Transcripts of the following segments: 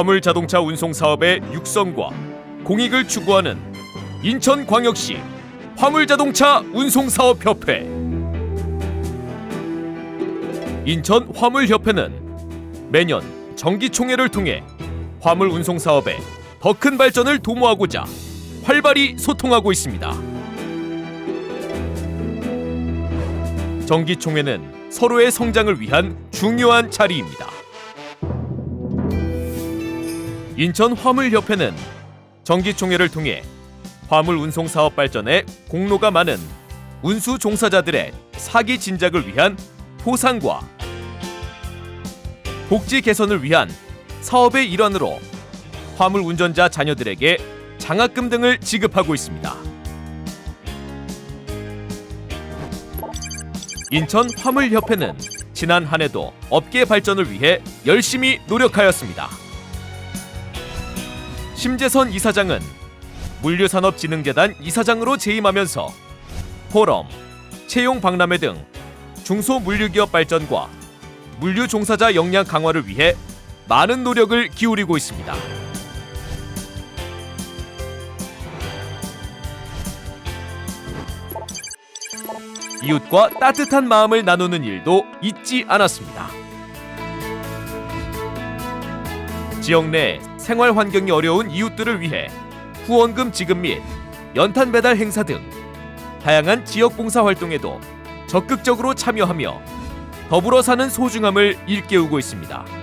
화물 자동차 운송 사업의 육성과 공익을 추구하는 인천광역시 화물 자동차 운송 사업 협회 인천 화물 협회는 매년 정기 총회를 통해 화물 운송 사업에 더 큰 발전을 도모하고자 활발히 소통하고 있습니다. 정기 총회는 서로의 성장을 위한 중요한 자리입니다. 인천 화물협회는 정기 총회를 통해 화물 운송 사업 발전에 공로가 많은 운수 종사자들의 사기 진작을 위한 보상과 복지 개선을 위한 사업의 일환으로 화물 운전자 자녀들에게 장학금 등을 지급하고 있습니다. 인천 화물협회는 지난 한 해도 업계 발전을 위해 열심히 노력하였습니다. 심재선 이사장은 물류산업진흥재단 이사장으로 재임하면서 포럼, 채용 박람회 등 중소 물류기업 발전과 물류 종사자 역량 강화를 위해 많은 노력을 기울이고 있습니다. 이웃과 따뜻한 마음을 나누는 일도 잊지 않았습니다. 지역 내 생활 환경이 어려운 이웃들을 위해 후원금 지급 및 연탄 배달 행사 등 다양한 지역 봉사 활동에도 적극적으로 참여하며 더불어 사는 소중함을 일깨우고 있습니다.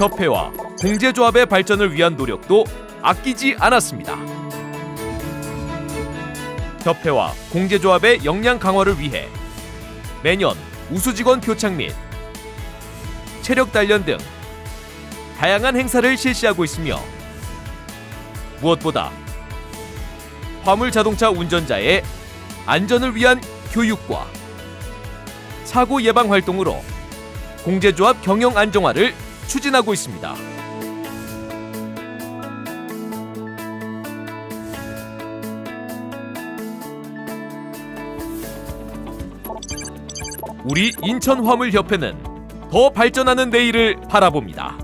협회와 공제조합의 발전을 위한 노력도 아끼지 않았습니다. 협회와 공제조합의 역량 강화를 위해 매년 우수직원 표창 및 체력 단련 등 다양한 행사를 실시하고 있으며 무엇보다 화물 자동차 운전자의 안전을 위한 교육과 사고 예방 활동으로 공제조합 경영 안정화를 추진하고 있습니다. 우리 인천화물협회는 더 발전하는 내일을 바라봅니다.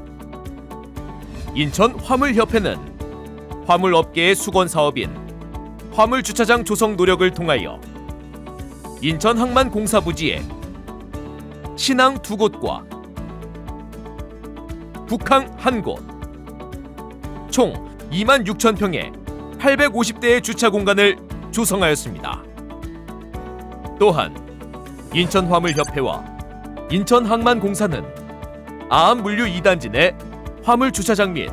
인천화물협회는 화물업계의 수건 사업인 화물주차장 조성 노력을 통하여 인천항만공사부지에 신항 두 곳과 북항 한 곳, 총 2만 6천 평의 850대의 주차 공간을 조성하였습니다. 또한 인천화물협회와 인천항만공사는 아암물류 2단지 내 화물 주차장 및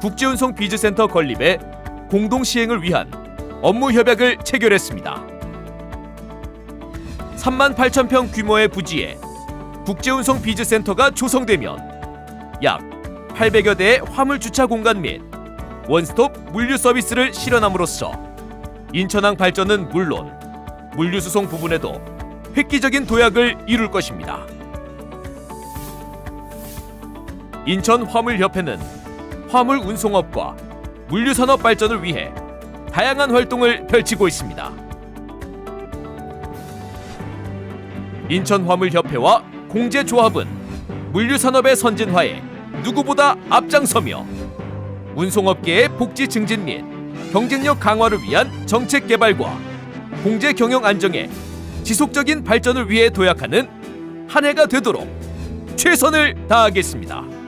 국제운송 비즈센터 건립의 공동 시행을 위한 업무 협약을 체결했습니다. 3만 8천 평 규모의 부지에 국제운송 비즈센터가 조성되면 약 800여 대의 화물 주차 공간 및 원스톱 물류 서비스를 실현함으로써 인천항 발전은 물론 물류 수송 부분에도 획기적인 도약을 이룰 것입니다. 인천 화물협회는 화물 운송업과 물류 산업 발전을 위해 다양한 활동을 펼치고 있습니다. 인천 화물협회와 공제조합은 물류 산업의 선진화에 누구보다 앞장서며 운송업계의 복지 증진 및 경쟁력 강화를 위한 정책 개발과 공제 경영 안정에 지속적인 발전을 위해 도약하는 한 해가 되도록 최선을 다하겠습니다.